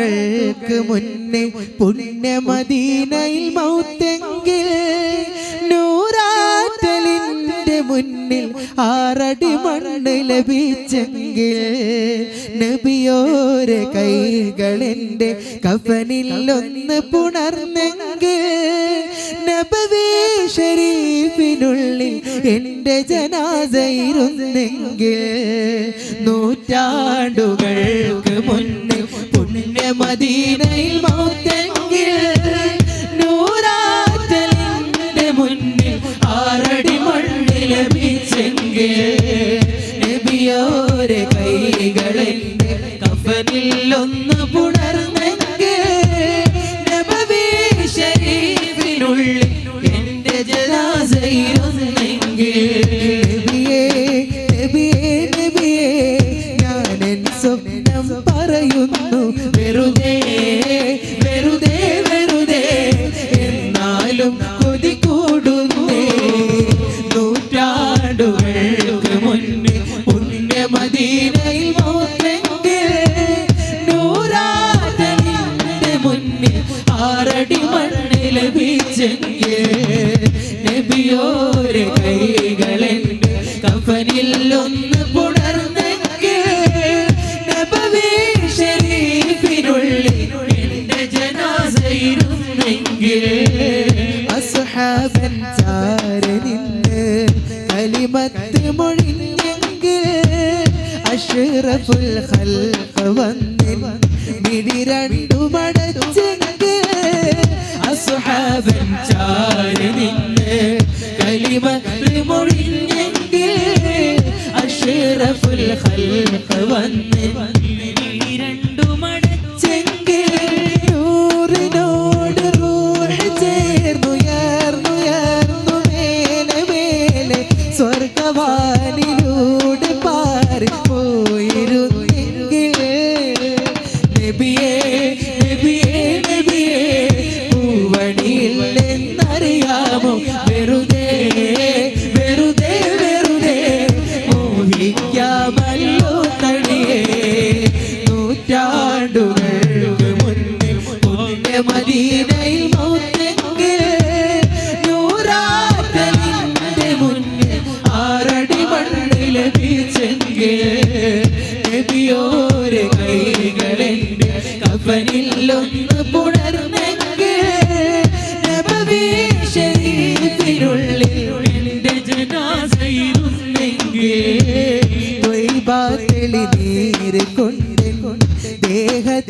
നൂറ്റാണ്ടുകൾക്ക് മുന്നേ പുണ്യമദീനയിൽ മൗത്തെങ്കിൽ നൂറാറ്റലിന്റെ മുന്നിൽ ആറടി മണ്ണ് ലഭിച്ചെങ്കിൽ നബിയോരെ കൈകളെന്റെ കഫനിൽ ഒന്ന് പുണർന്നെങ്കിൽ നബവി എന്റെ ജനാസയിരുന്നെങ്കിൽ നൂറ്റാണ്ടുകൾക്ക് മുന്നേ പുണ്യമദീനയിൽ മൗത്തെങ്കിൽ നൂറാറ്റലിന്റെ മുന്നിൽ ആറടി മണ്ണ് ലഭിച്ചെങ്കിൽ എൻ പറയുന്നു വെറുതെ വെറുതെ വെറുതെ എന്നാലും കൊതി കൂടുന്നേ. നൂറ്റാണ്ടുകൾക്ക് മുന്നേ പുണ്യമദീനയിൽ മോത്തെങ്കിൽ നൂറാതലിന്റെ മുന്നിൽ ആറടി മണ്ണിൽ ബീച്ചെങ്കിൽ നബിയോരെ കൈകളെന്റെ അസ്ഹാബൻ ചാരെ നിന്ന് കലിമത്ത് മൊഴിഞ്ഞെങ്കിൽ അഷ്റഫുൽ ഖൽഖ് വന്നിൽ മിഴി രണ്ടു മടച്ചെങ്കിൽ അസ്ഹാബൻ ചാരെ നിന്ന് കലിമത്ത് മൊഴിഞ്ഞെങ്കിൽ അഷ്റഫുൽ ഖൽഖ് വന്നിൽ മിഴി രണ്ടു ഒന്ന് പുണർന്നെങ്കിൽ ഷരീഫിനുള്ളിൽ എന്റെ ജനാസയിരുന്നെങ്കിൽ നീര് കൊണ്ട് ദേഹത്തിലൊഴിച്ചെങ്കിൽ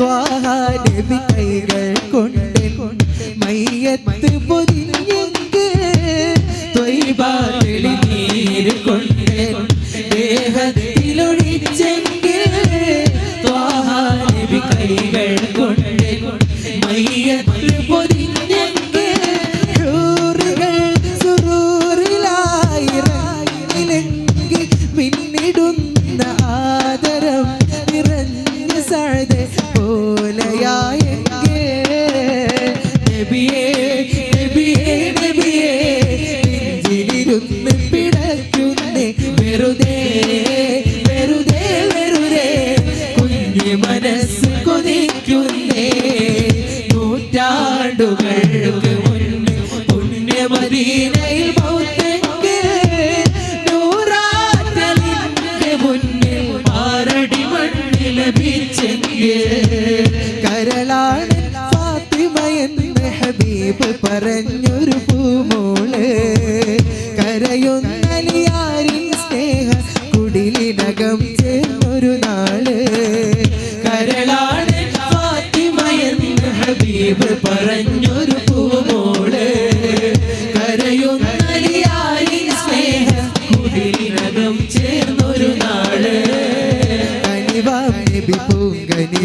ത്വാഹാനബി കൈകൾ കൊണ്ട് മയ്യത്ത് പൊതിഞ്ഞെങ്കിൽ ത്വയ്ബാതിളി നീര് കൊണ്ട് ദേഹത്തിലൊഴിച്ചെങ്കിൽ ത്വാഹാനബി കൈകൾ കൊണ്ട് മയ്യത്ത് പൊതിഞ്ഞെങ്കിൽ പോലെയായെങ്കിൽ ഹബീബ് പറഞ്ഞൊരു പൂമോൾ. കരയൊന്നലിയാരിൻ സ്നേഹ കുടിലിനകം ചേർന്നൊരു നാൾ. കരളാണ് ഫാത്തിമ എന്ന് ഹബീബ് പറഞ്ഞൊരു പൂമോൾ. കരയൊന്നലിയാരിൻ സ്നേഹ കുടിലിനകം ചേർന്നൊരു നാൾ. കനിവാ നബി പൂങ്കനി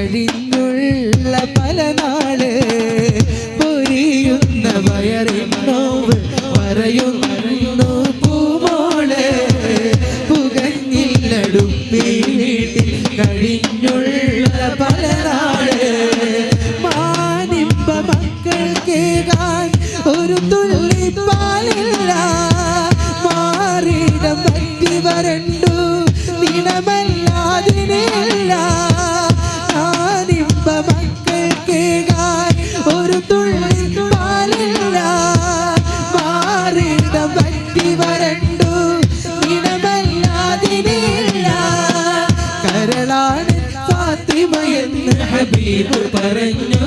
കഴിഞ്ഞുള്ള പല നാൾ പൊരിയുന്ന വയറിനോവ് പറയുന്നു പൂമോളെ പുകഞ്ഞില്ലടുപ്പേ ഹബീബ് പറഞ്ഞൊരു